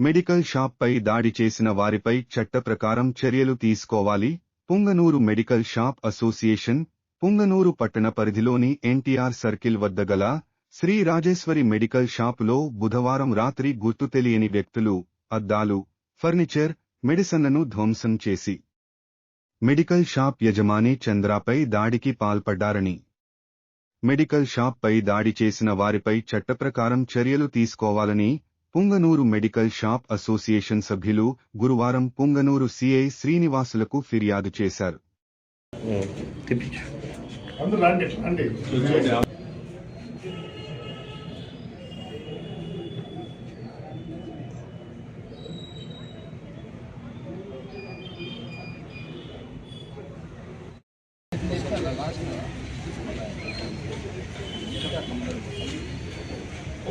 Medical shop పై దాడి చేసిన వారిపై చట్ట ప్రకారం చర్యలు తీసుకోవాలి. Punganur medical shop association Punganur పట్టణ పరిధిలోని ఎన్టీఆర్ సర్కిల్ వద్ద గల శ్రీ రాజేశ్వరి మెడికల్ షాపులో బుధవారం రాత్రి గుర్తు తెలియని వ్యక్తులు అద్దాలు ఫర్నిచర్ మెడిసన్లను ధ్వంసం చేసి మెడికల్ షాప్ యజమాని చంద్రపై దాడికి పాల్పడ్డారని మెడికల్ షాప్ పై దాడి చేసిన వారిపై చట్టప్రకారం చర్యలు తీసుకోవాలని పుంగనూరు మెడికల్ షాప్ అసోసియేషన్ సభ్యులు గురువారం పుంగనూరు సిఐ శ్రీనివాసులకు ఫిర్యాదు చేశారు. తిప్పించు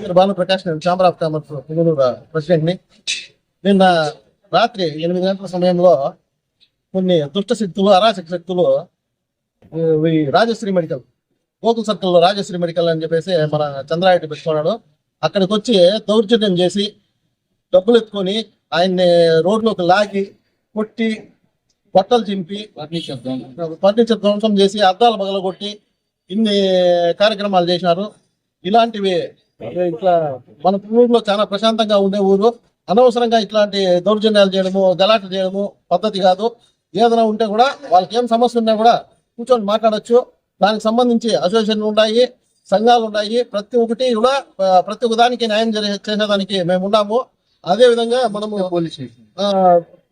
నేను భానుప్రకాష్ నేను ఛాంబర్ ఆఫ్ కామర్స్ పుంగనూరు ప్రెసిడెంట్ని. నిన్న రాత్రి ఎనిమిది గంటల సమయంలో కొన్ని దుష్ట శక్తులు అరాచక శక్తులు ఈ రాజశ్రీ మెడికల్ గోకుల్ సర్కిల్లో రాజశ్రీ మెడికల్ అని చెప్పేసి మన చంద్రాయుడు పెట్టుకున్నాడు. అక్కడికి వచ్చి దౌర్జన్యం చేసి డబ్బులు ఎత్తుకొని ఆయన్ని రోడ్లోకి లాగి కొట్టి బట్టలు చింపి ఫర్నిచర్ ధ్వంసం చేసి అద్దాలు పగలగొట్టి ఇన్ని కార్యక్రమాలు చేసినారు. ఇలాంటివి ఇట్లా మన ఊర్లో చాలా ప్రశాంతంగా ఉండే ఊరు. అనవసరంగా ఇట్లాంటి దౌర్జన్యాలు చేయడము గలాట చేయడము పద్ధతి కాదు. ఏదైనా ఉంటే కూడా వాళ్ళకి ఏం సమస్య ఉన్నా కూడా కూర్చొని మాట్లాడొచ్చు. దానికి సంబంధించి అసోసియేషన్లు ఉన్నాయి సంఘాలు ఉన్నాయి. ప్రతి ఒక్కటి కూడా ప్రతి ఒక్క దానికి న్యాయం జరిగే- చేసేదానికి మేము ఉన్నాము. అదే విధంగా మనము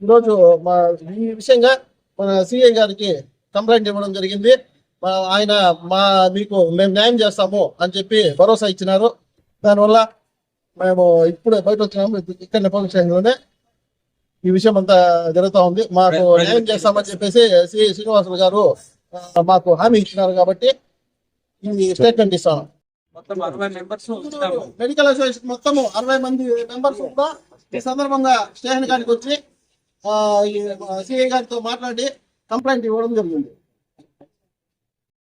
ఈరోజు మా ఈ విషయంగా మన సిఐ గారికి కంప్లైంట్ ఇవ్వడం జరిగింది. ఆయన మా మీకు మేము న్యాయం చేస్తాము అని చెప్పి భరోసా ఇచ్చినారు. దానివల్ల మేము ఇప్పుడే బయట వచ్చినాము ఇక్కడ పోలీస్ స్టేషన్లోనే ఈ విషయం అంతా జరుగుతూ ఉంది. మాకు న్యాయం చేస్తామని చెప్పేసి సి శ్రీనివాసులు గారు మాకు హామీ ఇచ్చినారు కాబట్టి ఈ స్టేట్మెంట్ ఇస్తాను. మెడికల్ అసోసియేషన్ మొత్తము అరవై మంది మెంబర్స్ కూడా ఈ సందర్భంగా స్టేషన్ గారికి వచ్చి సిఐ గారితో మాట్లాడి కంప్లైంట్ ఇవ్వడం జరిగింది.